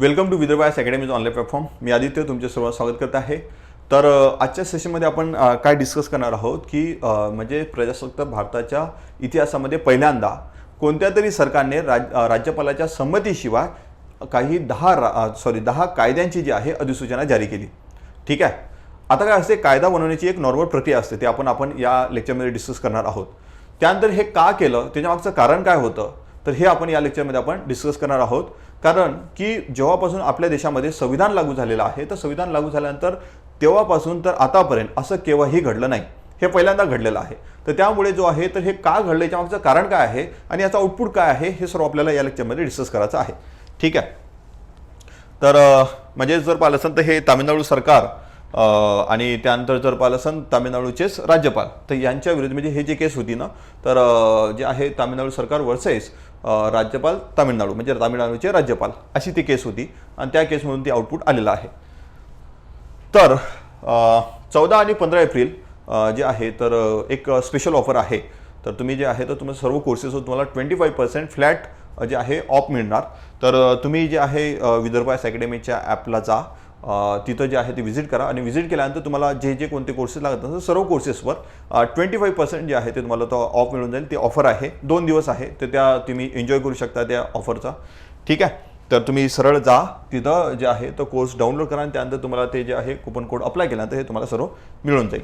Welcome to विदर्भास academies online platform. मी आदित्य तुमचे सर्व स्वागत करत आहे. तर आजच्या सेशनमध्ये आपण काय डिस्कस करणार आहोत की म्हणजे प्रजासत्ताक भारताच्या इतिहासामध्ये पहिल्यांदा कोणत्या तरी सरकारने राज राज्यपालाच्या संमतीशिवाय काही दहा सॉरी दहा कायद्यांची जी आहे अधिसूचना जारी केली. ठीक आहे? आता काय असते कायदा बनवण्याची एक नॉर्मल प्रक्रिया असते ते आपण आपण या लेक्चरमध्ये डिस्कस करणार आहोत. त्यानंतर हे का केलं त्याच्यामागचं कारण काय होतं तर हे आपण या लेक्चरमध्ये आपण डिस्कस करणार आहोत. कारण की जेव्हापासून आपल्या देशामध्ये संविधान लागू झालेलं आहे तर संविधान लागू झाल्यानंतर तेव्हापासून तर आतापर्यंत असं केव्हाही घडलं नाही. हे पहिल्यांदा घडलेलं आहे. तर त्यामुळे जो आहे तर हे का घडलं याच्यामागचं कारण काय आहे आणि याचा आउटपुट काय आहे हे सर्व आपल्याला या लेक्चरमध्ये डिस्कस करायचं आहे. ठीक आहे. तर म्हणजे जर पाहिलं असेल तर हे तामिळनाडू सरकार आणि त्यानंतर जर पाहिलं असेल तामिळनाडूचेच राज्यपाल. तर यांच्या विरुद्ध म्हणजे हे जे केस होती ना तर जे आहे तामिळनाडू सरकार वर्सेस राज्यपाल तामिळनाडू म्हणजे तामिळनाडूचे राज्यपाल अशी ती केस होती. आणि त्या केसमधून ती आउटपुट आलेलं आहे. तर चौदा आणि पंधरा एप्रिल जे आहे तर एक स्पेशल ऑफर आहे. तर तुम्ही जे आहे तर तुम्ही सर्व कोर्सेसवर तुम्हाला ट्वेंटी फाईव्ह पर्सेंट फ्लॅट जे आहे ऑफ मिळणार. तर तुम्ही जे आहे विदर्भ विदर्भास अकॅडमीच्या ॲपला जा. तिथं जे आहे ते व्हिजिट करा. आणि व्हिजिट केल्यानंतर तुम्हाला जे जे कोणते कोर्सेस लागत असतात सर्व कोर्सेसवर ट्वेंटी फाईव्ह पर्सेंट जे आहे ते तुम्हाला तो ऑफ मिळून जाईल. ते ऑफर आहे. दोन दिवस आहे. तर त्या तुम्ही एन्जॉय करू शकता त्या ऑफरचा ठीक आहे? तर तुम्ही सरळ जा. तिथं जे आहे तो कोर्स डाउनलोड करा आणि त्यानंतर तुम्हाला ते जे आहे कुपन कोड अप्लाय केल्यानंतर हे तुम्हाला सर्व मिळून जाईल.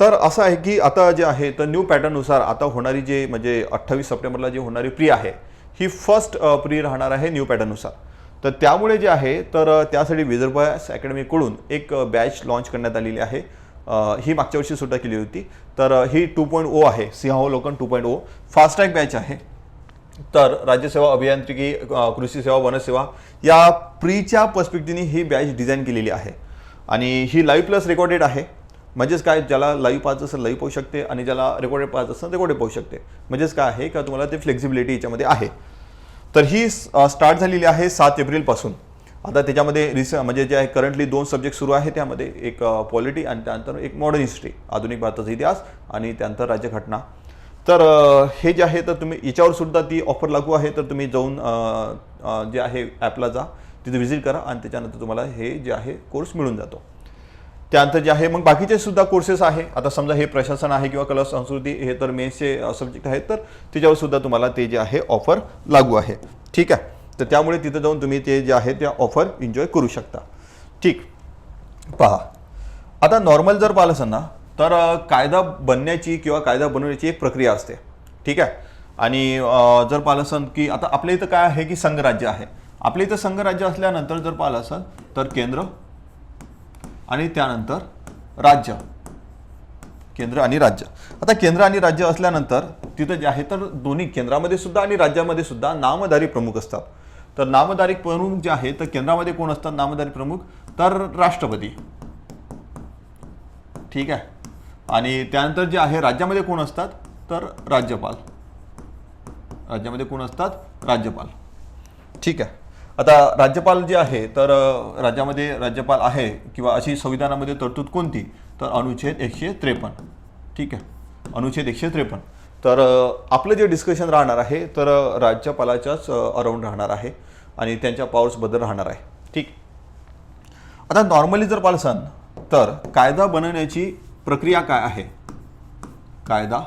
तर असं आहे की आता जे आहे तर न्यू पॅटर्ननुसार आता होणारी जे म्हणजे अठ्ठावीस सप्टेंबरला जी होणारी प्री आहे ही फर्स्ट प्री राहणार आहे न्यू पॅटर्ननुसार तर त्यामुळे जे आहे तर त्यासाठी विदर्भास अकॅडमीकडून एक बॅच लॉन्च करण्यात आलेली आहे. ही मागच्या वर्षी सुद्धा केली होती. तर ही टू पॉईंट ओ आहे. सिंहावलोकन two point O fast batch आहे. तर राज्यसेवा अभियांत्रिकी कृषी सेवा वनसेवा या प्रीच्या पर्स्पेक्टिव्हने ही बॅच डिझाईन केलेली आहे. आणि ही लाईव्ह प्लस रेकॉर्डेड आहे. म्हणजेच काय? ज्याला लाईव्ह पाहत असेल लाईव्ह पाहू शकते. आणि ज्याला रेकॉर्डेड पाहत असेल रेकॉर्डेड पाहू शकते. म्हणजेच काय आहे? का तुम्हाला ते फ्लेक्झिबिलिटी याच्यामध्ये आहे. तर ही स्टार्ट झालेली आहे सात एप्रिलपासून. आता त्याच्यामध्ये रिस म्हणजे जे आहे करंटली दोन सब्जेक्ट सुरू आहे त्यामध्ये. एक पॉलिटी आणि त्यानंतर एक मॉडर्न हिस्ट्री आधुनिक भारताचा इतिहास आणि त्यानंतर राज्यघटना तर हे जे आहे तर तुम्ही याच्यावर सुद्धा ती ऑफर लागू आहे. तर तुम्ही जाऊन जे आहे ॲपला जा. तिथे व्हिजिट करा आणि त्याच्यानंतर तुम्हाला हे जे आहे कोर्स मिळून जातो. त्यानंतर जे आहे मग बाकीचे सुद्धा कोर्सेस आहे. आता समजा हे प्रशासन आहे किंवा कला संस्कृती हे तर मेन्सचे सब्जेक्ट आहेत तर त्याच्यावर सुद्धा तुम्हाला ते जे आहे ऑफर लागू आहे. ठीक आहे? तर त्यामुळे तिथं जाऊन तुम्ही ते जे आहे त्या ऑफर एन्जॉय करू शकता. ठीक. पहा. आता नॉर्मल जर पाहिलं असेल ना तर कायदा बनण्याची किंवा कायदा बनवण्याची एक प्रक्रिया असते. ठीक आहे? आणि जर पाहिलं असेल की आता आपल्या इथं काय आहे की संघराज्य आहे. आपल्या इथं संघराज्य असल्यानंतर जर पाहिलं असेल तर केंद्र आणि त्यानंतर राज्य. केंद्र आणि राज्य. आता केंद्र आणि राज्य असल्यानंतर तिथं जे आहे तर दोन्ही केंद्रामध्ये सुद्धा आणि राज्यामध्ये सुद्धा नामधारी प्रमुख असतात. तर नामधारी प्रमुख जे आहे तर केंद्रामध्ये कोण असतात? नामधारी प्रमुख तर राष्ट्रपती. ठीक आहे? आणि त्यानंतर जे आहे राज्यामध्ये कोण असतात? तर राज्यपाल. राज्यामध्ये कोण असतात? राज्यपाल. ठीक आहे? आता राज्यपाल जे आहे तर राज्यामध्ये राज्यपाल आहे किंवा अशी संविधानामध्ये तरतूद कोणती? तर अनुच्छेद एकशे त्रेपन्न. ठीक आहे? अनुच्छेद एकशे त्रेपन्न. तर आपलं जे डिस्कशन राहणार आहे तर राज्यपालाच्याच अराऊंड राहणार आहे आणि त्यांच्या पॉवर्सबद्दल राहणार आहे. ठीक? आता नॉर्मली जर पाहिलं तर कायदा बनवण्याची प्रक्रिया काय आहे? कायदा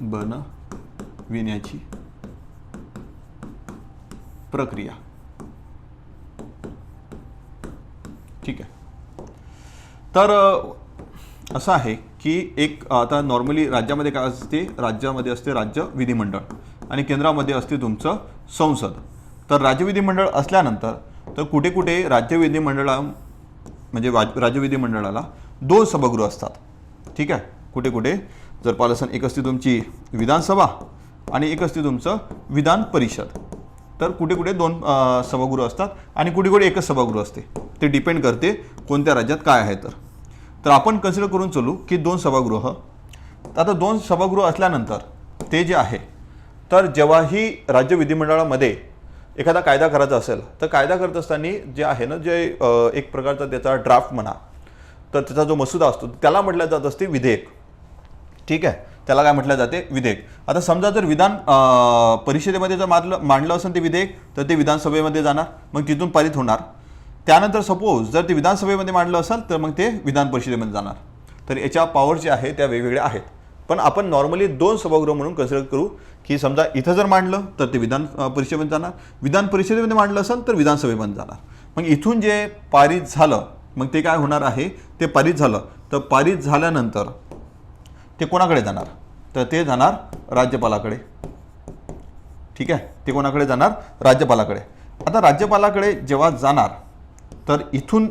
बनविण्याची. प्रक्रिया. ठीक आहे. तर असं आहे की एक आता नॉर्मली राज्यामध्ये काय असते? राज्यामध्ये असते राज्य विधिमंडळ आणि केंद्रामध्ये असते तुमचं संसद. तर राज्य विधिमंडळ असल्यानंतर तर कुठे कुठे राज्य विधिमंडळा म्हणजे राज्य विधिमंडळाला दोन सभागृह असतात. ठीक आहे? कुठे कुठे? जर पालसन एक असते तुमची विधानसभा आणि एक असते तुमचं विधान परिषद. तर कुठे कुठे दोन सभागृह असतात आणि कुठे कुठे एकच सभागृह असते. ते डिपेंड करते कोणत्या राज्यात काय आहे तर. तर आपण कन्सिडर करून चालू की दोन सभागृह. आता दोन सभागृह असल्यानंतर ते जे आहे तर जेव्हाही राज्य विधिमंडळामध्ये एखादा कायदा करायचा असेल तर कायदा करत असताना जे आहे ना जे एक प्रकारचा त्याचा ड्राफ्ट म्हणा तर त्याचा जो मसुदा असतो त्याला म्हटलं जात असते विधेयक. ठीक आहे? त्याला काय म्हटलं जाते? विधेयक. आता समजा जर विधान परिषदेमध्ये जर मानलं मांडलं असेल ते विधेयक तर ते विधानसभेमध्ये जाणार मग तिथून पारित होणार. त्यानंतर सपोज जर ते विधानसभेमध्ये मांडलं असेल तर मग ते विधान परिषदेमध्ये जाणार. तर याच्या पॉवर जे आहे त्या वेगवेगळ्या आहेत. पण आपण नॉर्मली दोन सभागृह म्हणून कन्सिडर करू की समजा इथं जर मांडलं तर ते विधान परिषदेमध्ये जाणार. विधान परिषदेमध्ये मांडलं असेल तर विधानसभेमध्ये जाणार. मग इथून जे पारित झालं मग ते काय होणार आहे? ते पारित झालं. तर पारित झाल्यानंतर ते कोणाकडे जाणार? तर ते जाणार राज्यपालाकडे. ठीक आहे? ते कोणाकडे जाणार? राज्यपालाकडे. आता राज्यपालाकडे जेव्हा जाणार तर इथून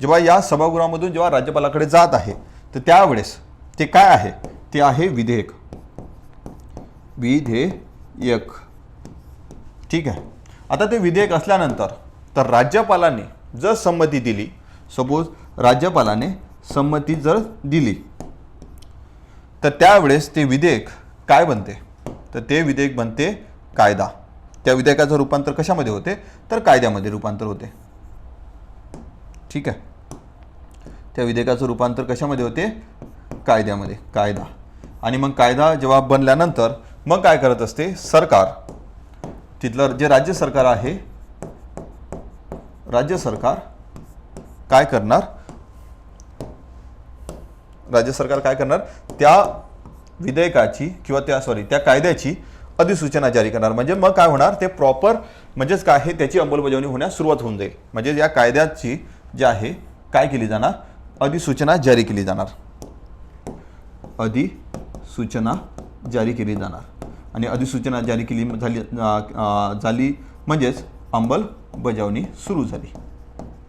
जेव्हा या सभागृहामधून जेव्हा राज्यपालाकडे जात आहे तर त्यावेळेस ते काय आहे? ते आहे विधेयक. विधेयक. ठीक आहे? आता ते विधेयक असल्यानंतर तर राज्यपालाने जर संमती दिली सपोज राज्यपालाने संमती जर दिली तर त्यावेळेस ते विधेयक काय बनते? तर ते विधेयक बनते कायदा. त्या विधेयकाचं रूपांतर कशामध्ये होते? तर कायद्यामध्ये रूपांतर होते. ठीक आहे? त्या विधेयकाचं रूपांतर कशामध्ये होते? कायद्यामध्ये कायदा. आणि मग कायदा जेव्हा बनल्यानंतर मग काय करत असते? सरकार. तिथलं जे राज्य सरकार आहे राज्य सरकार काय करणार? राज्य सरकार काय करणार? त्या विधेयकाची किंवा त्या सॉरी त्या कायद्याची अधिसूचना जारी करणार. म्हणजे मग काय होणार? ते प्रॉपर म्हणजेच काय? आहे त्याची अंमलबजावणी होण्यास सुरुवात होऊन जाईल. म्हणजे या कायद्याची जी आहे काय केली जाणार? अधिसूचना जारी केली जाणार. अधिसूचना जारी केली जाणार. आणि अधिसूचना जारी केली झाली झाली म्हणजेच अंमलबजावणी सुरू झाली.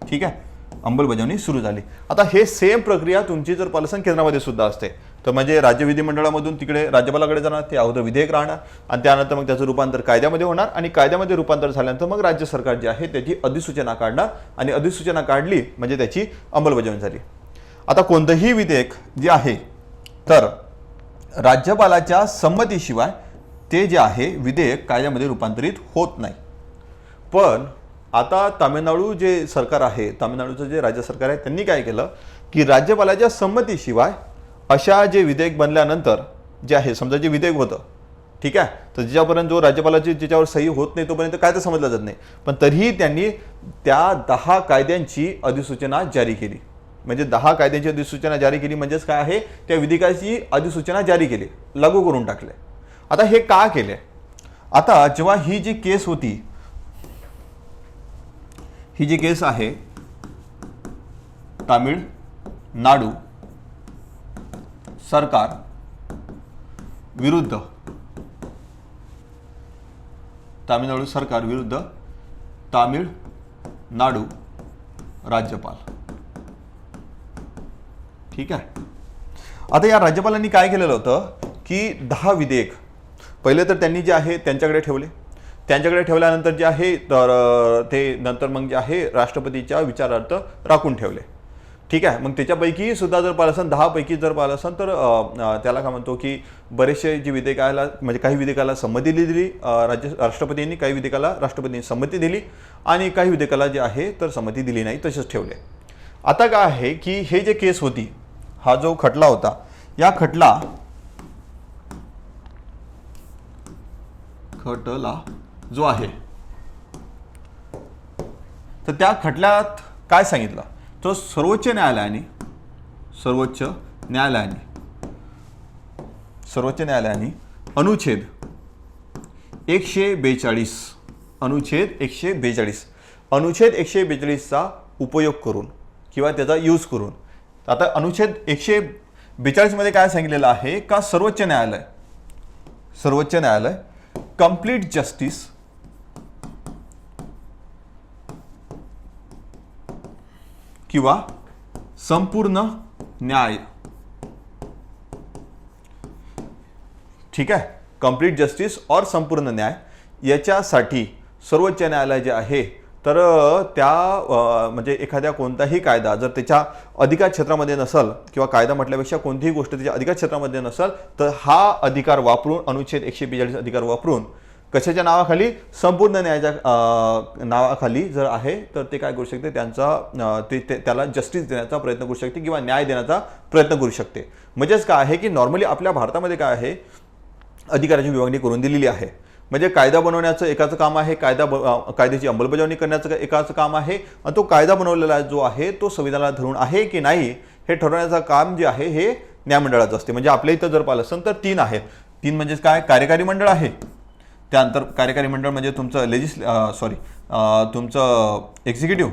ठीक आहे? अंमलबजावणी सुरू झाली. आता हे सेम प्रक्रिया तुमची जर पालसन केंद्रामध्ये सुद्धा असते तर म्हणजे राज्य विधिमंडळामधून तिकडे राज्यपालाकडे जाणार ते अगोदर विधेयक राहणार आणि त्यानंतर मग त्याचं रूपांतर कायद्यामध्ये होणार आणि कायद्यामध्ये रूपांतर झाल्यानंतर मग राज्य सरकार जे आहे त्याची अधिसूचना काढणार आणि अधिसूचना काढली म्हणजे त्याची अंमलबजावणी झाली. आता कोणतंही विधेयक जे आहे तर राज्यपालाच्या संमतीशिवाय ते जे आहे विधेयक कायद्यामध्ये रूपांतरित होत नाही. पण आता तामिळनाडू जे सरकार आहे तामिळनाडूचं जे राज्य सरकार आहे त्यांनी काय केलं? की राज्यपालाच्या संमतीशिवाय अशा जे विधेयक बनल्यानंतर जे आहे समजा जे विधेयक होतं ठीक आहे? तर ज्यापर्यंत जो राज्यपालाची ज्याच्यावर सही होत नाही तोपर्यंत काय तर समजलं जात नाही. पण तरीही त्यांनी त्या दहा कायद्यांची अधिसूचना जारी केली. म्हणजे दहा कायद्यांची अधिसूचना जारी केली म्हणजेच काय आहे? त्या विधेयकाची अधिसूचना जारी केली. लागू करून टाकले. आता हे का केले? आता जेव्हा ही जी केस होती ही जी केस आहे तामिळनाडू सरकार विरुद्ध तामिळनाडू सरकार विरुद्ध तामिळनाडू राज्यपाल. ठीक आहे? आता या राज्यपालांनी काय केलेलं होतं की दहा विधेयक पहिले तर त्यांनी जे आहे त्यांच्याकडे ठेवले. त्यांच्याकडे ठेवल्यानंतर जे आहे तर ते नंतर मग जे आहे राष्ट्रपतीच्या विचारार्थ राखून ठेवले. ठीक आहे? मग त्याच्यापैकी सुद्धा जर पाहिलं असेल दहापैकी जर पाहिलं असेल तर त्याला काय म्हणतो की बरेचसे जे विधेयकाला म्हणजे काही विधेयकाला संमती दिली दिली राज्य राष्ट्रपतींनी काही विधेयकाला राष्ट्रपतींनी संमती दिली आणि काही विधेयकाला जे आहे तर संमती दिली नाही तसेच ठेवले. आता काय आहे की हे जे केस होती हा जो खटला होता या खटला खटला जो आहे. तर त्या खटल्यात काय सांगितलं? तो सर्वोच्च न्यायालयाने सर्वोच्च न्यायालयाने सर्वोच्च न्यायालयाने अनुच्छेद एकशे बेचाळीस अनुच्छेद एकशे बेचाळीस अनुच्छेद एकशे बेचाळीसचा उपयोग करून किंवा त्याचा यूज करून. आता अनुच्छेद एकशे बेचाळीसमध्ये काय सांगितलेलं आहे? का सर्वोच्च न्यायालय सर्वोच्च न्यायालय कंप्लीट जस्टिस किंवा संपूर्ण न्याय. ठीक आहे? कंप्लीट जस्टिस और संपूर्ण न्याय याच्यासाठी सर्वोच्च न्यायालय जे आहे तर त्या म्हणजे एखाद्या कोणताही कायदा जर त्याच्या अधिकार क्षेत्रामध्ये नसल किंवा कायदा म्हटल्यापेक्षा कोणतीही गोष्ट त्याच्या अधिकार क्षेत्रामध्ये नसल तर हा अधिकार वापरून अनुच्छेद एकशे बेचाळीस अधिकार वापरून कशाच्या नावाखाली? संपूर्ण न्यायाच्या नावाखाली जर आहे तर ते काय करू शकते? त्यांचा ते ते- त्याला जस्टिस देण्याचा प्रयत्न करू शकते किंवा न्याय देण्याचा प्रयत्न करू शकते. म्हणजेच काय आहे की नॉर्मली आपल्या भारतामध्ये काय आहे? अधिकाराची विभागणी करून दिलेली आहे. म्हणजे कायदा बनवण्याचं एकाचं काम आहे कायदा ब- कायद्याची अंमलबजावणी करण्याचं एकाचं काम आहे आणि तो कायदा बनवलेला जो आहे तो संविधानाला धरून आहे की नाही हे ठरवण्याचं काम जे आहे हे न्यायमंडळाचं असते. म्हणजे आपल्या इथं जर पाहिलं असेल तर तीन आहेत. तीन म्हणजे काय? कार्यकारी मंडळ आहे. त्यानंतर कार्यकारी मंडळ म्हणजे तुमचं लेजिस सॉरी तुमचं एक्झिक्युटिव्ह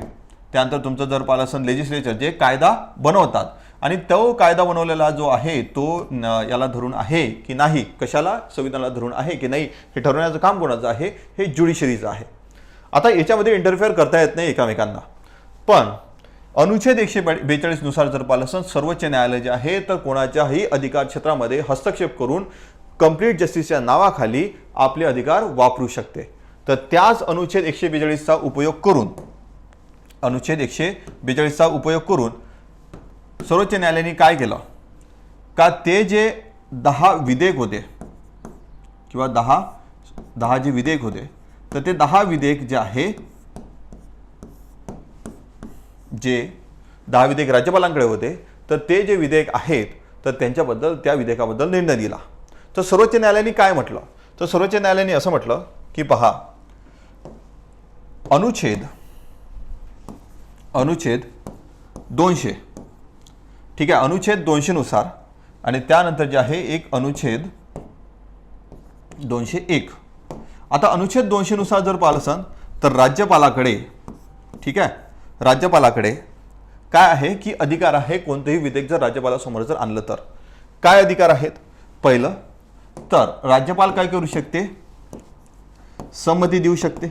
त्यानंतर तुमचं जर पाहिलं असेल लेजिस्लेचर जे कायदा बनवतात. आणि तो कायदा बनवलेला जो आहे तो याला धरून आहे की नाही? कशाला? संविधानाला धरून आहे की नाही? हे ठरवण्याचं काम कोणाचं आहे? हे ज्युडिशरीचं आहे. आता याच्यामध्ये इंटरफेअर करता येत नाही एकामेकांना. पण अनुच्छेद एकशे बेचाळीसनुसार जर पाहिलं असेल सर्वोच्च न्यायालय जे आहे तर कोणाच्याही अधिकार क्षेत्रामध्ये हस्तक्षेप करून कंप्लीट जस्टिसच्या नावाखाली आपले अधिकार वापरू शकते. तर त्याच अनुच्छेद एकशे बेचाळीसचा उपयोग करून अनुच्छेद एकशे बेचाळीसचा उपयोग करून सर्वोच्च न्यायालयाने काय केलं? का ते जे दहा विधेयक होते किंवा दहा दहा जे विधेयक होते तर ते दहा विधेयक जे आहे जे दहा विधेयक राज्यपालांकडे होते तर ते जे विधेयक आहेत तर त्यांच्याबद्दल त्या विधेयकाबद्दल निर्णय दिला. तर सर्वोच्च न्यायालयाने काय म्हटलं? तर सर्वोच्च न्यायालयाने असं म्हटलं की पहा अनुच्छेद अनुच्छेद दोनशे ठीक आहे अनुच्छेद दोनशेनुसार आणि त्यानंतर जे आहे एक अनुच्छेद दोनशे एक. आता अनुच्छेद दोनशेनुसार जर पाहिलं असन तर राज्यपालाकडे ठीक आहे राज्यपालाकडे काय आहे की अधिकार आहे कोणतेही विधेयक जर राज्यपालासमोर जर आणलं तर? काय अधिकार आहेत? पहिलं तर राज्यपाल काय करू शकते? संमती देऊ शकते.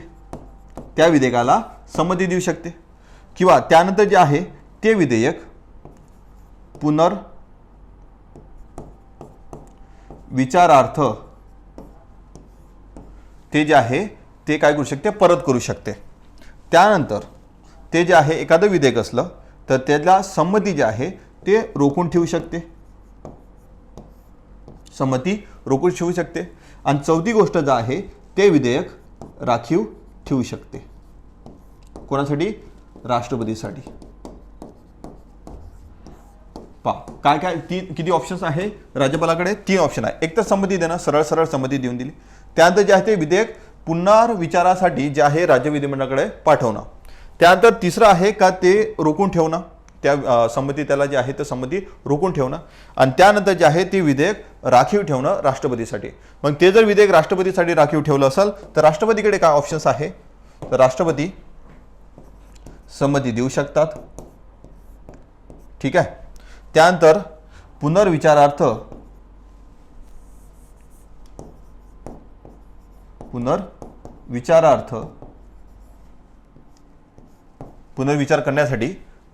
त्या विधेयकाला संमती देऊ शकते. किंवा त्यानंतर जे आहे ते विधेयक पुनर विचारार्थ ते जे आहे ते काय करू शकते? परत करू शकते. त्यानंतर ते जे आहे एखादं विधेयक असलं तर त्याला संमती जे आहे ते रोखून ठेवू शकते. संमती रोखून ठेवू शकते. आणि चौथी गोष्ट जे आहे ते विधेयक राखीव ठेवू शकते. कोणासाठी? राष्ट्रपतीसाठी. पा काय काय तीन किती ऑप्शन्स आहे? राज्यपालाकडे तीन ऑप्शन आहे. एक तर संमती देणं सरळ सरळ संमती देऊन दिली. त्यानंतर जे आहे ते विधेयक पुनर्विचारासाठी जे आहे राज्य विधिमंडळाकडे पाठवणं. त्यानंतर तिसरं आहे का ते रोखून ठेवणं? त्या संमती त्याला जे आहे ते संमती रोखून ठेवणं. आणि त्यानंतर जे आहे ते विधेयक राखीव ठेवणं राष्ट्रपतीसाठी. मग ते जर विधेयक राष्ट्रपतीसाठी राखीव ठेवलं असेल तर राष्ट्रपतीकडे काय ऑप्शन्स आहे? तर राष्ट्रपती संमती देऊ शकतात. ठीक आहे? त्यानंतर पुनर्विचारार्थ पुनर्विचारार्थ पुनर्विचार करण्यासाठी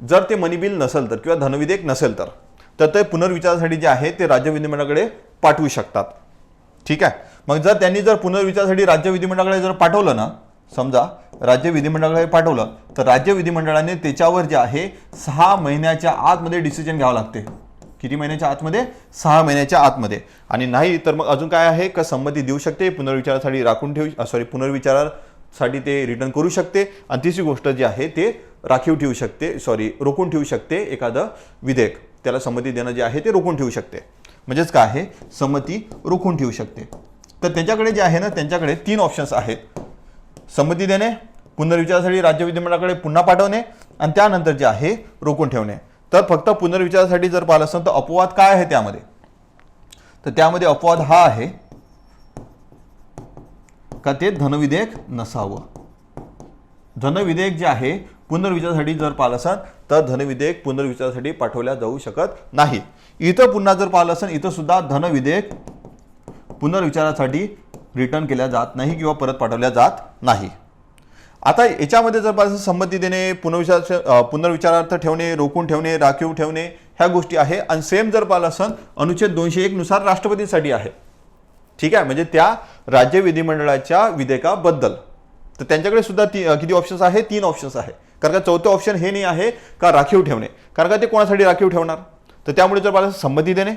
जर ते मनी बिल नसेल तर किंवा धनविधेयक नसेल तर तर ते पुनर्विचारासाठी जे आहे ते राज्य विधिमंडळाकडे पाठवू शकतात. ठीक आहे? मग जर त्यांनी जर पुनर्विचारासाठी राज्य विधिमंडळाकडे जर पाठवलं ना समजा राज्य विधिमंडळाकडे पाठवलं तर राज्य विधिमंडळाने त्याच्यावर जे आहे सहा महिन्याच्या आतमध्ये डिसिजन घ्यावं लागते. किती महिन्याच्या आतमध्ये? सहा महिन्याच्या आतमध्ये. आणि नाही तर मग अजून काय आहे? का संमती देऊ शकते पुनर्विचारासाठी राखून ठेवू सॉरी पुनर्विचारासाठी ते रिटर्न करू शकते आणि तिसरी गोष्ट जी आहे ते राखीव ठेवू शकते सॉरी रोखून ठेवू शकते एखादं विधेयक. त्याला संमती देणं जे आहे ते रोखून ठेवू शकते. म्हणजेच काय आहे? संमती रोखून ठेवू शकते. तर त्यांच्याकडे जे आहे ना त्यांच्याकडे तीन ऑप्शन्स आहेत. संमती देणे पुनर्विचारासाठी राज्य विधिमंडळाकडे पुन्हा पाठवणे आणि त्यानंतर जे आहे रोखून ठेवणे. तर फक्त पुनर्विचारासाठी जर पाहिलं असेल तर अपवाद काय आहे त्यामध्ये? तर त्यामध्ये अपवाद हा आहे का ते धनविधेयक नसावं. धनविधेयक जे आहे पुनर्विचारासाठी जर पाहिलं असेल तर धनविधेयक पुनर्विचारासाठी पाठवल्या जाऊ शकत नाही. इथं पुन्हा जर पाहिलं असेल इथं सुद्धा धनविधेयक पुनर्विचारासाठी रिटर्न केल्या जात नाही किंवा परत पाठवल्या जात नाही. आता याच्यामध्ये जर पाहिलं असेल संमती देणे पुनर्विचार पुनर्विचारार्थ ठेवणे रोखून ठेवणे राखीव ठेवणे ह्या गोष्टी आहे. आणि सेम जर पाहिलं असेल अनुच्छेद दोनशे एकनुसार राष्ट्रपतीसाठी आहे. ठीक आहे? म्हणजे त्या राज्य विधिमंडळाच्या विधेयकाबद्दल. तर त्यांच्याकडे सुद्धा ती किती ऑप्शन्स आहे तीन ऑप्शन्स आहे कारण का चौथं ऑप्शन हे नाही आहे का राखीव ठेवणे? कारण का ते कोणासाठी राखीव ठेवणार? तर त्यामुळे जर मला संमती देणे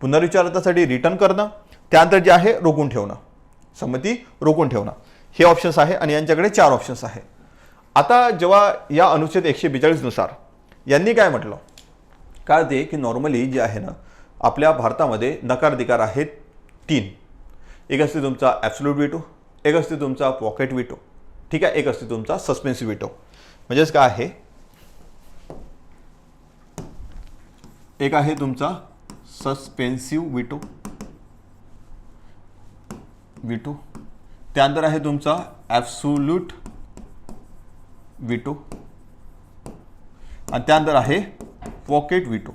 पुनर्विचारासाठी रिटर्न करणं त्यानंतर जे आहे रोखून ठेवणं. संमती रोखून ठेवणं. हे ऑप्शन्स आहे आणि यांच्याकडे चार ऑप्शन्स आहे. आता जेव्हा या अनुच्छेद एकशे बेचाळीसनुसार यांनी काय म्हटलं? काय ते की नॉर्मली जे आहे ना आपल्या भारतामध्ये नकाराधिकार आहेत तीन. एक असते तुमचा ॲब्सोल्यूट विटो एक असते तुमचा पॉकेट विटो ठीक आहे? एक असते तुमचा सस्पेन्सिव्ह विटो म्हणजेच काय आहे? एक आहे तुमचा सस्पेन्सिव्ह विटो विटो त्यानंतर आहे तुमचा ॲब्सोल्यूट विटो आणि त्यानंतर आहे पॉकेट विटो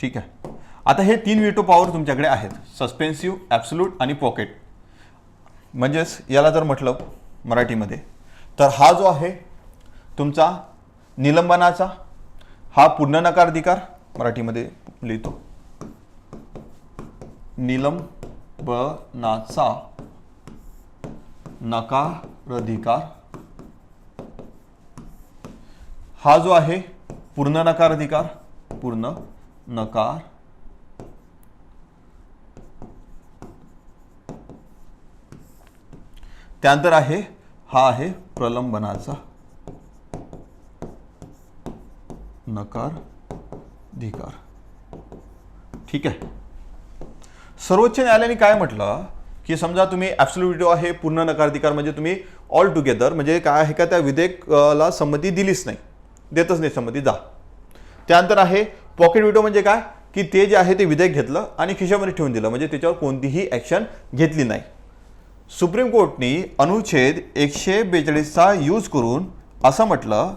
ठीक आहे. आता हे तीन विटो पॉवर तुमच्याकडे आहेत. सस्पेन्सिव्ह ॲब्सोल्यूट आणि पॉकेट म्हणजेच याला जर म्हटलं मराठीमध्ये तर हा जो आहे तुमचा निलंबनाचा हा पूर्ण नकारधिकार मराठीमध्ये लिहितो. निलंबनाचा नकार अधिकार. हा जो आहे पूर्ण नकार अधिकार पूर्ण नकार. त्यानंतर आहे हा आहे प्रलंबनाचा नकार अधिकार ठीक आहे. सर्वोच्च न्यायालयाने काय म्हटलं? की समजा तुम्ही ॲब्सोल्युटिव्ह आहे पूर्ण नकारधिकार म्हणजे तुम्ही ऑल टुगेदर म्हणजे काय आहे का त्या विधेयकाला संमती दिलीच नाही. देतच नाही संमती जा. त्यानंतर आहे पॉकेट विटो म्हणजे काय? की ते जे आहे ते विधेयक घेतलं आणि खिशामध्ये ठेवून दिलं म्हणजे त्याच्यावर कोणतीही ॲक्शन घेतली नाही. सुप्रीम कोर्टनी अनुच्छेद एकशे बेचाळीसचा यूज करून असं म्हटलं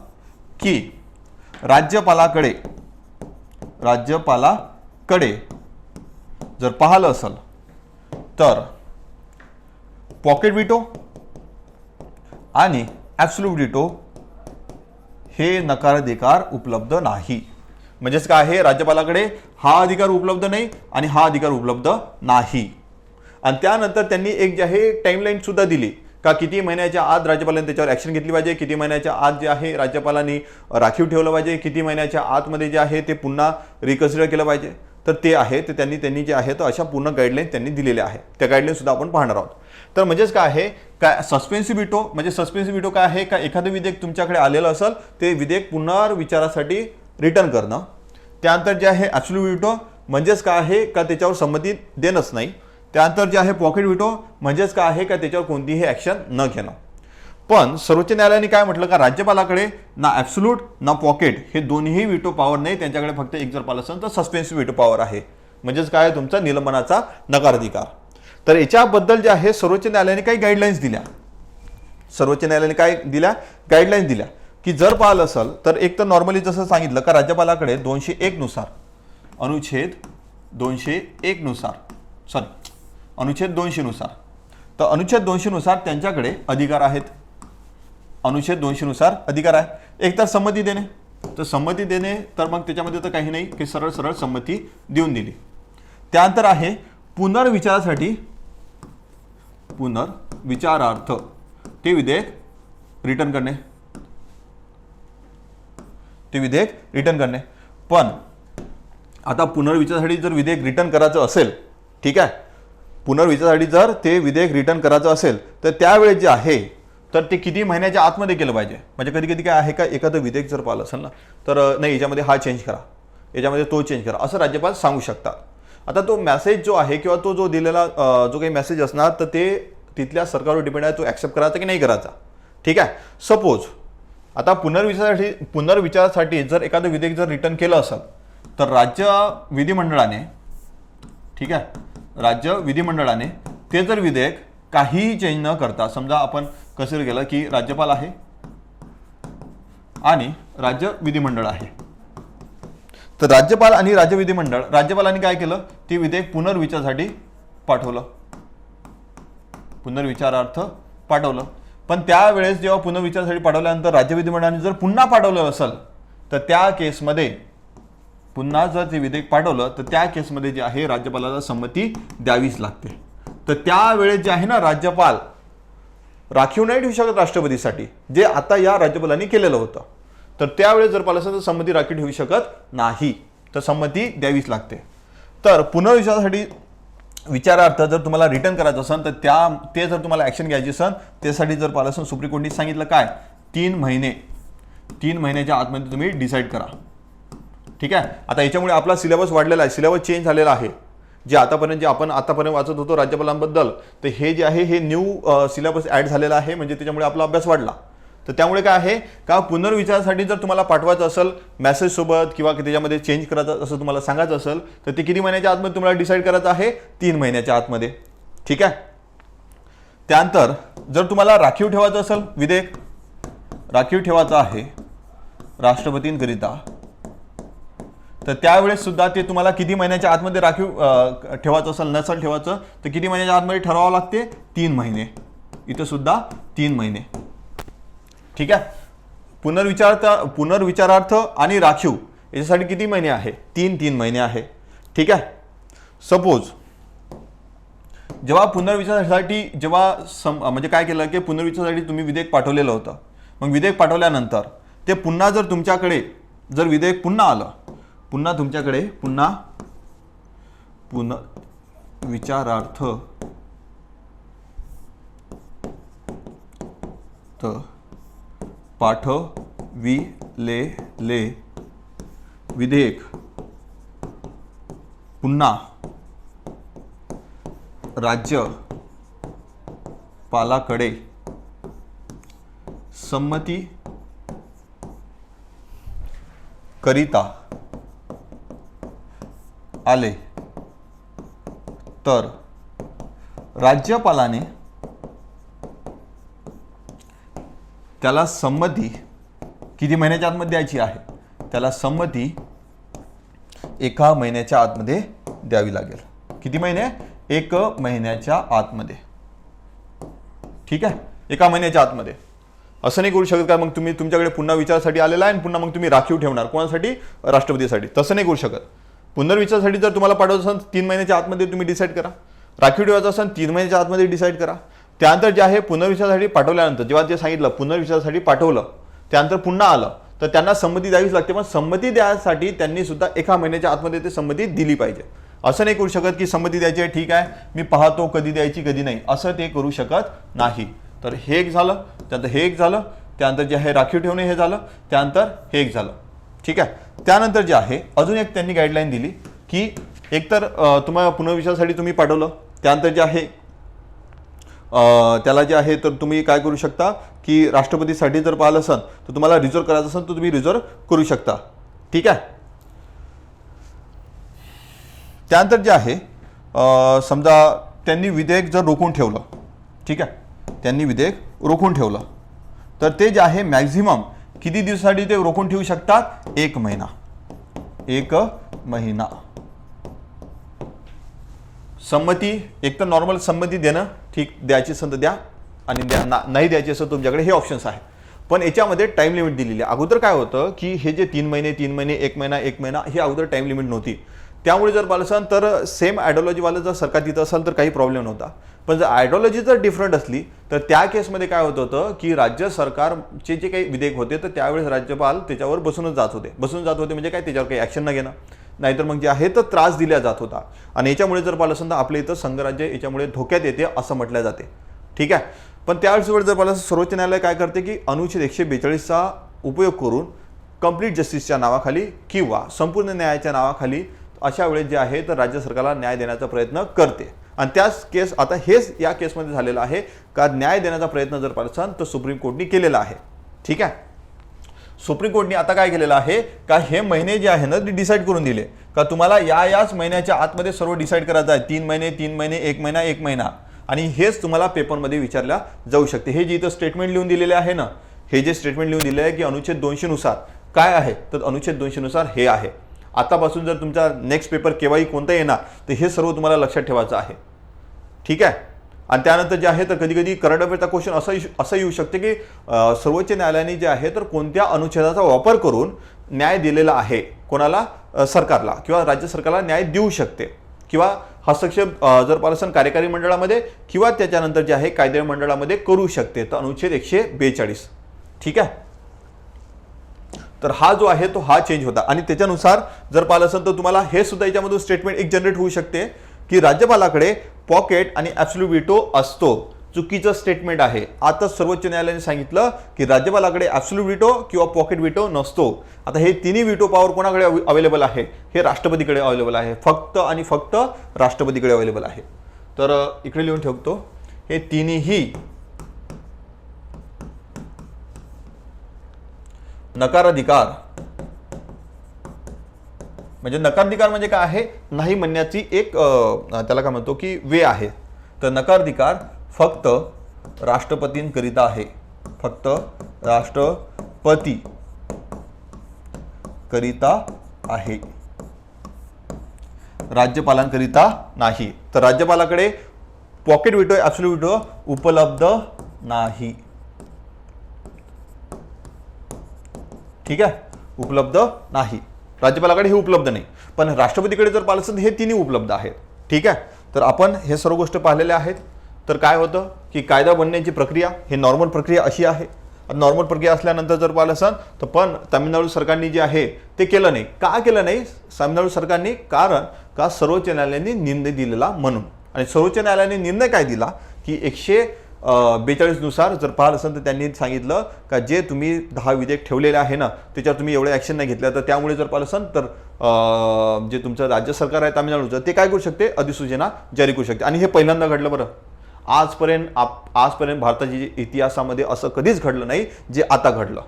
की राज्यपालाकडे राज्यपालाकडे जर पाहिलं असेल तर पॉकेट विटो आणि ॲब्सोल्यूट विटो हे नकाराधिकार उपलब्ध नाही. म्हणजेच काय आहे? राज्यपालाकडे हा अधिकार उपलब्ध नाही आणि हा अधिकार उपलब्ध नाही. आणि त्यानंतर त्यांनी एक जे आहे टाईमलाईनसुद्धा दिली का किती महिन्याच्या आत राज्यपालांनी त्याच्यावर ॲक्शन घेतली पाहिजे किती महिन्याच्या आत जे आहे राज्यपालांनी राखीव ठेवलं पाहिजे किती महिन्याच्या आतमध्ये जे आहे ते पुन्हा रिकन्सिडर केलं पाहिजे. तर ते आहे ते त्यांनी त्यांनी जे आहे तर अशा पूर्ण गाईडलाईन त्यांनी दिलेल्या आहे त्या गाईडलाईन सुद्धा आपण पाहणार आहोत. तर म्हणजेच काय आहे काय सस्पेन्सिव्ह विटो म्हणजे सस्पेन्सिव्ह विटो काय आहे का एखादं विधेयक तुमच्याकडे आलेलं असेल ते विधेयक पुनर्विचारासाठी रिटर्न करणं. त्यानंतर जे आहे ॲब्सोल्यूट विटो म्हणजेच काय आहे का त्याच्यावर संमती देणंच नाही. त्यानंतर जे आहे पॉकेट विटो म्हणजेच काय आहे का त्याच्यावर कोणतीही ॲक्शन न घेणं. पण सर्वोच्च न्यायालयाने काय म्हटलं का राज्यपालाकडे ना ॲब्सोल्यूट ना पॉकेट हे दोन्ही विटो पॉवर नाही त्यांच्याकडे फक्त एक जर पाहिलं असेल तर सस्पेन्सिव्ह विटो पॉवर आहे. म्हणजेच काय आहे तुमचा निलंबनाचा नकार अधिकार तर याच्याबद्दल जे आहे सर्वोच्च न्यायालयाने काही गाईडलाईन्स दिल्या. सर्वोच्च न्यायालयाने काय दिल्या? गाईडलाईन्स दिल्या. की जर पाहिलं असेल तर एक तर नॉर्मली जसं सांगितलं का राज्यपालाकडे दोनशे एकनुसार अनुच्छेद दोनशे एकनुसार सॉरी अनुच्छेद दोनशे नुसार तर अनुच्छेद दोनशेनुसार त्यांच्याकडे अधिकार आहेत. अनुच्छेद दोनशेनुसार अधिकार आहे. एक तर संमती देणे. तर संमती देणे तर मग त्याच्यामध्ये तर काही नाही की सरळ सरळ संमती देऊन दिली. त्यानंतर आहे पुनर्विचारासाठी पुनर्विचारार्थ. ते विधेयक रिटर्न करणे. ते विधेयक रिटर्न करणे. पण आता पुनर्विचारासाठी जर विधेयक रिटर्न करायचं असेल ठीक आहे पुनर्विचारासाठी जर ते विधेयक रिटर्न करायचं असेल तर त्यावेळेस जे आहे तर ते किती महिन्याच्या आतमध्ये केलं पाहिजे? म्हणजे कधी कधी काय आहे का एखादं विधेयक जर पाहिलं असेल ना तर नाही याच्यामध्ये हा चेंज करा. याच्यामध्ये तो चेंज करा. असं राज्यपाल सांगू शकतात. आता तो मेसेज जो आहे किंवा तो जो दिलेला जो काही मेसेज असणार तर ते तिथल्या सरकारवर डिपेंड आहे तो ॲक्सेप्ट करायचा की नाही करायचा? ठीक आहे? सपोज आता पुनर्विचारासाठी पुनर्विचारासाठी जर एखादं विधेयक जर रिटर्न केलं असेल तर राज्य विधिमंडळाने ठीक आहे राज्य विधिमंडळाने ते जर विधेयक काहीही चेंज न करता समजा आपण कसं गेलं की राज्यपाल आहे आणि राज्य विधिमंडळ आहे. तर राज्यपाल आणि राज्य विधिमंडळ राज्यपालांनी काय केलं? ते विधेयक पुनर्विचारासाठी पाठवलं. पुनर्विचारार्थ पाठवलं. पण त्यावेळेस जेव्हा पुनर्विचारासाठी पाठवल्यानंतर राज्य विधिमंडळाने जर पुन्हा पाठवलं असेल तर त्या केसमध्ये पुन्हा जर ते विधेयक पाठवलं तर त्या केसमध्ये जे आहे राज्यपालाला संमती द्यावीच लागते. तर त्यावेळेस जे आहे ना राज्यपाल राखीव नाही ठेवू शकत राष्ट्रपतीसाठी जे आता या राज्यपालांनी केलेलं होतं. तर त्यावेळेस जर पाहिलं असेल तर संमती राखीव ठेवू शकत नाही. तर संमती द्यावीच लागते. तर पुनर्विचारासाठी विचारार्थ जर तुम्हाला रिटर्न करायचं असेल तर त्या ते जर तुम्हाला ॲक्शन घ्यायची असेल त्यासाठी जर पाहिलं असेल सुप्रीम कोर्टने सांगितलं काय? तीन महिने. तीन महिन्याच्या आतमध्ये तुम्ही डिसाईड करा. ठीक आहे? आता याच्यामुळे आपला सिलेबस वाढलेला आहे. सिलेबस चेंज झालेला आहे. जे आतापर्यंत जे आपण आतापर्यंत वाचत होतो राज्यपालांबद्दल तर हे जे आहे हे न्यू सिलेबस ॲड झालेला आहे. म्हणजे त्याच्यामुळे आपला अभ्यास वाढला. तर त्यामुळे काय आहे? का पुनर्विचारासाठी जर तुम्हाला पाठवायचं असेल मेसेजसोबत किंवा त्याच्यामध्ये चेंज करायचं असं तुम्हाला सांगायचं असेल तर ते किती महिन्याच्या आतमध्ये तुम्हाला डिसाईड करायचं आहे? तीन महिन्याच्या आतमध्ये. ठीक आहे? त्यानंतर जर तुम्हाला राखीव ठेवायचं असेल विधेयक राखीव ठेवायचं आहे राष्ट्रपतींकरिता तर त्यावेळेस सुद्धा ते तुम्हाला किती महिन्याच्या आतमध्ये राखीव ठेवायचं असेल नसेल ठेवायचं तर किती महिन्याच्या आतमध्ये ठरवावं लागते? तीन महिने. इथं सुद्धा तीन महिने. ठीक आहे? पुनर्विचारार्थ पुनर्विचारार्थ आणि राखीव याच्यासाठी किती महिने आहे? तीन तीन महिने आहे. ठीक आहे? सपोज जेव्हा पुनर्विचारासाठी जेव्हा सम म्हणजे काय केलं की पुनर्विचारासाठी तुम्ही विधेयक पाठवलेलं होतं. मग विधेयक पाठवल्यानंतर ते पुन्हा जर तुमच्याकडे जर विधेयक पुन्हा आलं पुन्हा तुमच्याकडे पुन्हा पुन विचारार्थ. पाठविलेले. विधेयक. पुन्हा. राज्य. पालाकडे. संमती. करिता. आले. तर राज्यपालाने त्याला संमती किती महिन्याच्या आतमध्ये द्यायची आहे? त्याला संमती एका महिन्याच्या आतमध्ये द्यावी लागेल. किती महिने? एक महिन्याच्या आतमध्ये. ठीक आहे? एका महिन्याच्या आतमध्ये. असं नाही करू शकत का मग तुम्ही तुमच्याकडे पुन्हा विचारासाठी आलेला आहे आणि पुन्हा मग तुम्ही राखीव ठेवणार? कोणासाठी? राष्ट्रपतीसाठी. तसं नाही करू शकत. पुनर्विचारासाठी जर तुम्हाला पाठवत असेल तीन महिन्याच्या आतमध्ये तुम्ही डिसाईड करा. राखीव ठेवायचं असेल तीन महिन्याच्या आतमध्ये डिसाईड करा. त्यानंतर जे आहे पुनर्विचारासाठी पाठवल्यानंतर जेव्हा ते सांगितलं पुनर्विचारासाठी पाठवलं त्यानंतर पुन्हा आलं तर त्यांना संमती द्यावीच लागते पण संमती द्यासाठी त्यांनी सुद्धा एका महिन्याच्या आतमध्ये ते संमती दिली पाहिजे. असं नाही करू शकत की संमती द्यायची आहे ठीक आहे मी पाहतो कधी द्यायची कधी नाही. असं ते करू शकत नाही. तर हे एक झालं त्यानंतर हे एक झालं त्यानंतर जे आहे राखीव ठेवणे हे झालं त्यानंतर हे एक झालं. ठीक आहे? त्यानंतर जे आहे अजून एक त्यांनी गाईडलाईन दिली की एकतर तुम्हाला पुनर्विचारासाठी तुम्ही पाठवलं त्यानंतर जे आहे त्याला जे आहे तर तुम्ही काय करू शकता की राष्ट्रपतीसाठी जर पाहिलं असेल तर तुम्हाला रिझर्व करायचं असेल तर तुम्ही रिझर्व करू शकता. ठीक आहे? त्यानंतर जे आहे समजा त्यांनी विधेयक जर रोखून ठेवलं ठीक आहे? त्यांनी विधेयक रोखून ठेवलं. तर ते जे आहे मॅक्झिमम किती दिवसासाठी ते रोखून ठेवू शकतात? एक महिना. एक महिना. संमती एक तर नॉर्मल संमती देणं ठीक द्यायची असेल तर द्या आणि द्या ना नाही द्यायची असेल तुमच्याकडे हे ऑप्शन्स आहे पण याच्यामध्ये टाईम लिमिट दिलेली आहे. अगोदर काय होतं की हे जे तीन महिने तीन महिने एक महिना एक महिना हे अगोदर टाईम लिमिट नव्हती. त्यामुळे जर पाहिलं तर सेम आयडिओलॉजीवालं जर सरकार तिथं असेल तर काही प्रॉब्लेम नव्हता. पण जर आयडिओलॉजी जर डिफरंट असली तर त्या केसमध्ये काय होत होतं की राज्य सरकारचे जे काही विधेयक होते तर त्यावेळेस राज्यपाल त्याच्यावर बसूनच जात होते. बसून जात होते म्हणजे काय? त्याच्यावर काही ॲक्शन न घेणं. नाहीतर मग जे आहे तर त्रास दिला जात होता. आणि याच्यामुळे जर पाहिलं असेल तर आपल्या इथं संघराज्य याच्यामुळे धोक्यात येते असं म्हटलं जाते. ठीक आहे? पण त्यावेळेस जर पाहिलं सर्वोच्च न्यायालय काय करते की अनुच्छेद एकशे बेचाळीसचा उपयोग करून कंप्लीट जस्टिसच्या नावाखाली किंवा संपूर्ण न्यायाच्या नावाखाली अशा वेळेस जे आहे तर राज्य सरकारला न्याय देण्याचा प्रयत्न करते. आणि त्याच केस आता हेच या केसमध्ये झालेलं आहे का न्याय देण्याचा प्रयत्न जर पाहिलं तर सुप्रीम कोर्टनी केलेला आहे. ठीक आहे? सुप्रीम कोर्टने आता काय केलेलं आहे का हे महिने जे आहे ना ते डिसाईड करून दिले. का तुम्हाला या याच महिन्याच्या आतमध्ये सर्व डिसाईड करायचं आहे. तीन महिने तीन महिने एक महिना एक महिना. आणि हेच तुम्हाला पेपरमध्ये विचारल्या जाऊ शकते. हे जे इथं स्टेटमेंट लिहून दिलेले आहे ना हे जे स्टेटमेंट लिहून दिले आहे की अनुच्छेद दोनशेनुसार. काय आहे? तर अनुच्छेद दोनशेनुसार हे आहे. आतापासून जर तुमचा नेक्स्ट पेपर केव्हाही कोणता येणार तर हे सर्व तुम्हाला लक्षात ठेवायचं आहे. ठीक आहे? आणि त्यानंतर जे आहे तर कधी कधी करंट अफेअरचा क्वेश्चन असं येऊ- असं येऊ शकते की सर्वोच्च न्यायालयाने जे आहे तर कोणत्या अनुच्छेदाचा वापर करून न्याय दिलेला आहे? कोणाला? सरकारला किंवा राज्य सरकारला न्याय देऊ शकते. किंवा हस्तक्षेप जर पालसन कार्यकारी मंडळामध्ये किंवा त्याच्यानंतर जे आहे कायदे मंडळामध्ये करू शकते. तर अनुच्छेद एकशे बेचाळीस. ठीक आहे? तर हा जो आहे तो हा चेंज होता. आणि त्याच्यानुसार जर पाहिलं असेल तर तुम्हाला हे सुद्धा याच्यामधून स्टेटमेंट एक जनरेट होऊ शकते की राज्यपालाकडे पॉकेट आणि ॲब्सोल्यूट विटो असतो. चुकीचं स्टेटमेंट आहे. आता सर्वोच्च न्यायालयाने सांगितलं की राज्यपालाकडे ॲब्सोल्यूट विटो किंवा पॉकेट विटो नसतो. आता हे तिन्ही विटो पॉवर कोणाकडे अवेलेबल आहे? हे राष्ट्रपतीकडे अवेलेबल आहे. फक्त आणि फक्त राष्ट्रपतीकडे अवेलेबल आहे. तर इकडे लिहून ठेवतो. हे तिन्ही नकाराधिकार म्हणजे नकाराधिकार म्हणजे काय आहे? नाही म्हणण्याची एक त्याला काय म्हणतो की वे आहे. तर नकाराधिकार फक्त राष्ट्रपतींकरिता आहे. फक्त राष्ट्रपती करिता आहे. राज्यपालांकरिता नाही. तर राज्यपालाकडे पॉकेट विटो ॲप्सुल विटो उपलब्ध नाही. ठीक आहे? उपलब्ध नाही. राज्यपालाकडे हे उपलब्ध नाही. पण राष्ट्रपतीकडे जर पाहिलं असेल हे तिन्ही उपलब्ध आहेत. ठीक आहे? तर आपण हे सर्व गोष्ट पाहिलेल्या आहेत. तर काय होतं? की कायदा बनण्याची प्रक्रिया ही नॉर्मल प्रक्रिया अशी आहे. नॉर्मल प्रक्रिया असल्यानंतर जर पाहिलं असेल तर पण तामिळनाडू सरकारने जे आहे ते केलं नाही. का केलं नाही? तामिळनाडू सरकारने कारण का सर्वोच्च न्यायालयाने निर्णय दिलेला म्हणून. आणि सर्वोच्च न्यायालयाने निर्णय काय दिला? की एकशे बेचाळीसनुसार जर पाहत असेल तर त्यांनी सांगितलं का जे तुम्ही दहा विधेयक ठेवलेले आहे ना त्याच्यावर तुम्ही एवढं ॲक्शन नाही घेतल्या तर त्यामुळे जर पाहिलं असेल तर जे तुमचं राज्य सरकार आहे तामिळनाडूचं ते काय करू शकते? अधिसूचना जारी करू शकते. आणि हे पहिल्यांदा घडलं बरं. आजपर्यंत आप आजपर्यंत भारताच्या इतिहासामध्ये असं कधीच घडलं नाही जे आता घडलं.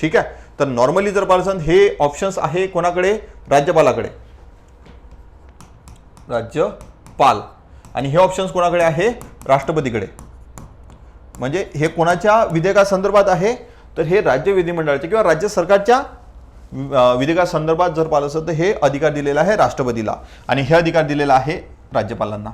ठीक आहे? तर नॉर्मली जर पाहिलं असेल हे ऑप्शन्स आहे कोणाकडे? राज्यपालाकडे. राज्यपाल. आणि हे ऑप्शन्स कोणाकडे आहे? राष्ट्रपतीकडे. म्हणजे हे कोणाच्या विधेयकासंदर्भात आहे? तर हे राज्य विधिमंडळाच्या किंवा राज्य सरकारच्या विधेयकासंदर्भात जर पाहिलं असेल तर हे अधिकार दिलेला आहे राष्ट्रपतीला. आणि हे अधिकार दिलेला आहे राज्यपालांना.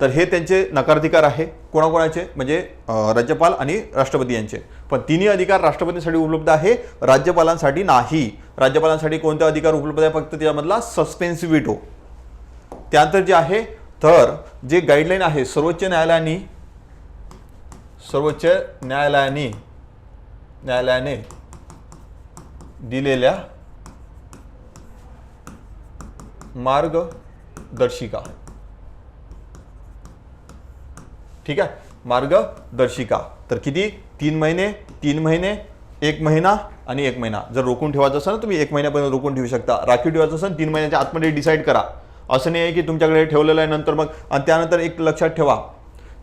तर हे त्यांचे नकाराधिकार आहे. कोणाकोणाचे? म्हणजे राज्यपाल आणि राष्ट्रपती यांचे. पण तिन्ही अधिकार राष्ट्रपतींसाठी उपलब्ध आहे राज्यपालांसाठी नाही. राज्यपालांसाठी कोणते अधिकार उपलब्ध आहे? फक्त त्यामधला सस्पेन्सिव्हिटो त्यानंतर जे आहे तर जे गाईडलाईन आहे सर्वोच्च न्यायालयाने सर्वोच्च न्यायालयाने न्यायालयाने दिलेल्या मार्गदर्शिका. ठीक आहे? मार्गदर्शिका. तर किती? तीन महिने तीन महिने एक महिना आणि एक महिना. जर रोखून ठेवायचं असेल ना तुम्ही एक महिन्यापर्यंत रोखून ठेवू शकता. राखीव ठेवायचं असेल तीन महिन्याच्या आतमध्ये डिसाईड करा. असं नाही आहे की तुमच्याकडे ठेवलेलं आहे नंतर मग आणि त्यानंतर एक लक्षात ठेवा.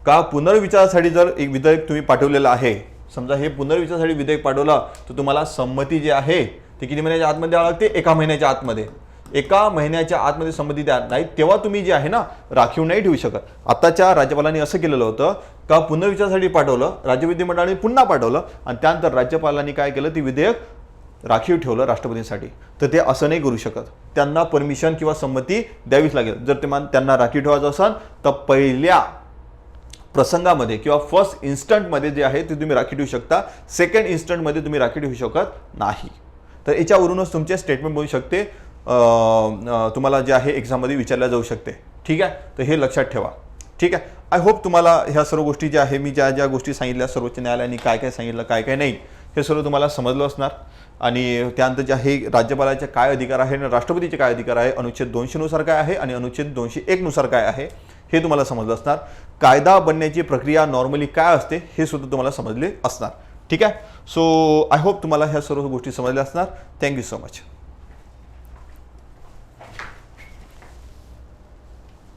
का पुनर्विचारासाठी जर एक विधेयक तुम्ही पाठवलेलं आहे समजा हे पुनर्विचारासाठी विधेयक पाठवलं तर तुम्हाला संमती जी आहे ती किती महिन्याच्या आतमध्ये द्यावं लागते? एका महिन्याच्या आतमध्ये. एका महिन्याच्या आतमध्ये संमती द्या. नाही तेव्हा तुम्ही जे आहे ना राखीव नाही ठेवू शकत. आताच्या राज्यपालांनी असं केलेलं होतं का पुनर्विचारासाठी पाठवलं राज्य विधिमंडळाने पुन्हा पाठवलं आणि त्यानंतर राज्यपालांनी काय केलं ती विधेयक राखीव ठेवलं राष्ट्रपतींसाठी. तर ते असं नाही करू शकत. त्यांना परमिशन किंवा संमती द्यावीच लागेल. जर ते मान त्यांना राखीव ठेवायचं असेल तर पहिल्या प्रसंगामध्ये किंवा फर्स्ट इन्स्टंटमध्ये जे आहे ते तुम्ही राखी ठेवू शकता. सेकंड इन्स्टंटमध्ये तुम्ही राखी ठेवू शकत नाही. तर याच्यावरूनच तुमचे स्टेटमेंट बनू शकते. तुम्हाला जे आहे एक्झाममध्ये विचारल्या जाऊ शकते. ठीक आहे? तर हे लक्षात ठेवा. ठीक आहे? आय होप तुम्हाला ह्या सर्व गोष्टी ज्या आहे मी ज्या ज्या गोष्टी सांगितल्या सर्वोच्च न्यायालयाने काय काय सांगितलं काय काय नाही हे सर्व तुम्हाला समजलं असणार. आणि त्यानंतर जे आहे राज्यपालाचे काय अधिकार आहे आणि राष्ट्रपतीचे काय अधिकार आहे अनुच्छेद दोनशेनुसार काय आहे आणि अनुच्छेद दोनशे एकनुसार काय आहे हे तुम्हाला समजलं असणार. कायदा बनण्याची प्रक्रिया नॉर्मली काय असते हे सुद्धा तुम्हाला समजले असणार. ठीक आहे? सो आय होप तुम्हाला ह्या सर्व गोष्टी समजल्या असणार. Thank you so much